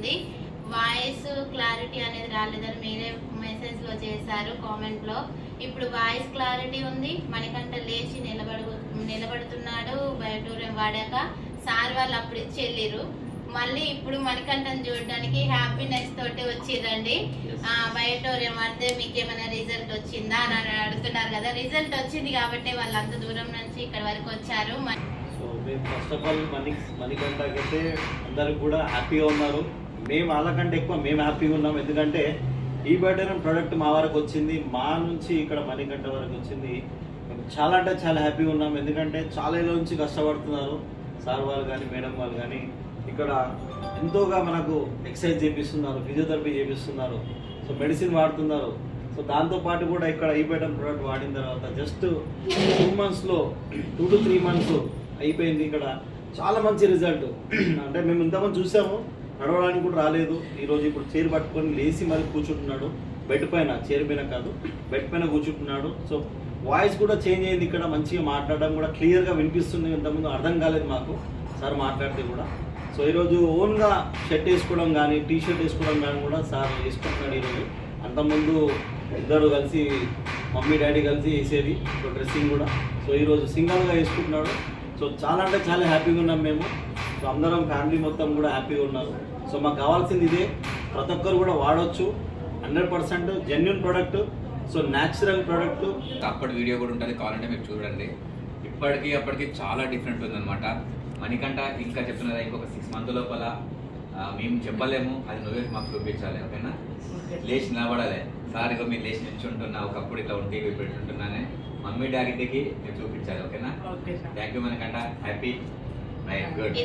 ఉంది. Voice clarity అనేది రాలేదని మీరే మెసేజ్లో చేశారు కామెంట్లో. ఇప్పుడు వాయిస్ క్లారిటీ ఉంది. మణికంఠ లేచి నిలబడు నిలబడుతున్నాడు బయోటోరియం వాడాక. సార్ వాళ్ళు అప్పుడు ఇచ్చి మళ్ళీ ఇప్పుడు మణికంఠను చూడడానికి హ్యాపీనెస్ తోటి వచ్చిరండి ఆ బయోటోరియం వాడితే మీకు ఏమైనా రిజల్ట్ వచ్చిందా అని అడుగుతున్నారు కదా. రిజల్ట్ వచ్చింది కాబట్టి వాళ్ళు అంత దూరం నుంచి ఇక్కడ వరకు వచ్చారు. మ- సో మేము ఫస్ట్ ఆఫ్ ఆల్ మనీ మణికంటకైతే అందరికి కూడా హ్యాపీగా ఉన్నారు. మేము వాళ్ళకంటే ఎక్కువ మేము హ్యాపీగా ఉన్నాం. ఎందుకంటే ఈ బర్త్డే ప్రోడక్ట్ మా వరకు వచ్చింది. మా నుంచి ఇక్కడ మణికంట వరకు వచ్చింది. చాలా అంటే చాలా హ్యాపీగా ఉన్నాం. ఎందుకంటే చాలా ఏళ్ళ నుంచి కష్టపడుతున్నారు. సార్ వాళ్ళు కానీ మేడం వాళ్ళు కానీ. ఇక్కడ ఎంతోగా మనకు ఎక్సర్సైజ్ చేపిస్తున్నారు. ఫిజియోథెరపీ చేపిస్తున్నారు. సో మెడిసిన్ వాడుతున్నారు. సో దాంతో పాటు కూడా ఇక్కడ ఈ బెటర్ ప్రోడక్ట్ వాడిన తర్వాత జస్ట్ టూ మంత్స్లో టూ టు త్రీ మంత్స్ అయిపోయింది ఇక్కడ. చాలా మంచి రిజల్ట్ అంటే మేము ఇంతమంది చూసాము. నడవడానికి కూడా రాలేదు. ఈరోజు ఇప్పుడు చైర్ పట్టుకొని లేచి మరి కూర్చుంటున్నాడు. బెడ్ పైన చీర పైన కాదు బెడ్ పైన కూర్చుంటున్నాడు. సో వాయిస్ కూడా చేంజ్ అయింది ఇక్కడ మంచిగా మాట్లాడడం కూడా క్లియర్గా వినిపిస్తుంది. ఇంతకుముందు అర్థం కాలేదు మాకు సార్ మాట్లాడితే కూడా. సో ఈరోజు ఓన్గా షర్ట్ వేసుకోవడం కానీ టీ షర్ట్ వేసుకోవడం కానీ కూడా సార్ వేసుకుంటున్నాడు ఈరోజు. అంతకుముందు ఇద్దరు కలిసి మమ్మీ డాడీ కలిసి వేసేది ఇప్పుడు డ్రెస్సింగ్ కూడా. సో ఈరోజు సింగల్గా వేసుకుంటున్నాడు. సో చాలా అంటే చాలా హ్యాపీగా ఉన్నాం మేము. సో అందరం ఫ్యామిలీ మొత్తం కూడా హ్యాపీగా ఉన్నారు. సో మాకు కావాల్సింది ఇదే. ప్రతి ఒక్కరు కూడా వాడవచ్చు hundred percent genuine product. So natural product. అప్పటి వీడియో కూడా ఉంటుంది కావాలంటే మీరు చూడండి. ఇప్పటికి అప్పటికి చాలా డిఫరెంట్ ఉందన్నమాట. మనకంట ఇంకా చెప్తున్నదా ఇంకొక సిక్స్ మంత్ లోపల మేము చెప్పలేము. అది నువ్వే మాకు చూపించాలి ఓకేనా? లేచి నిలబడాలి. సార్ ఇక మీరు లేచి నిల్చుంటున్నా ఒకప్పుడు ఇట్లా ఉంటే ఇప్పుడు మమ్మీ డాడీకి మీరు చూపించాలి ఓకేనా? Okay sir. Thank you మనకంట. Happy good